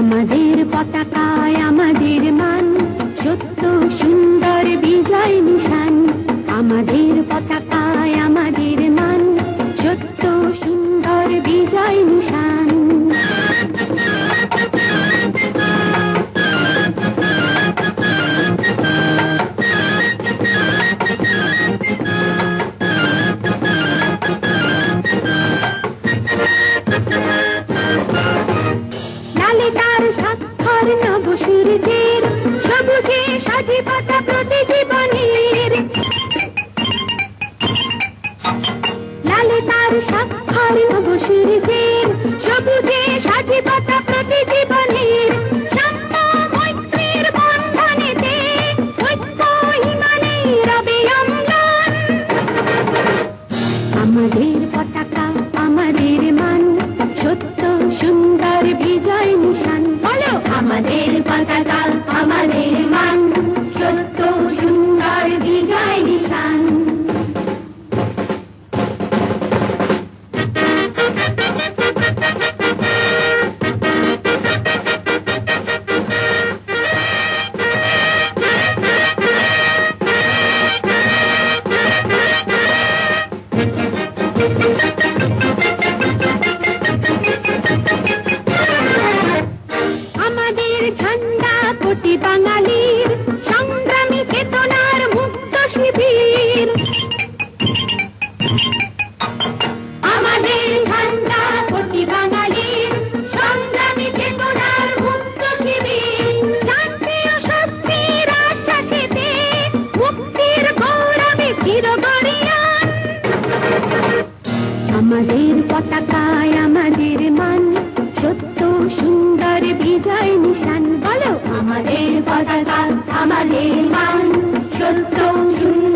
আমাদের পতাকায় আমাদের মান সত্য সুন্দর বিজয় নিশ আমাদের পতাকা আমাদের মান সত্য সুন্দর বিজয় নিশান। বলো আমাদের পতাকা তাকায় মান। সত্য সুন্দর বিজয় নিশান বলো আমাদের পতাকা আমাদের মান। সত্য সুন্দর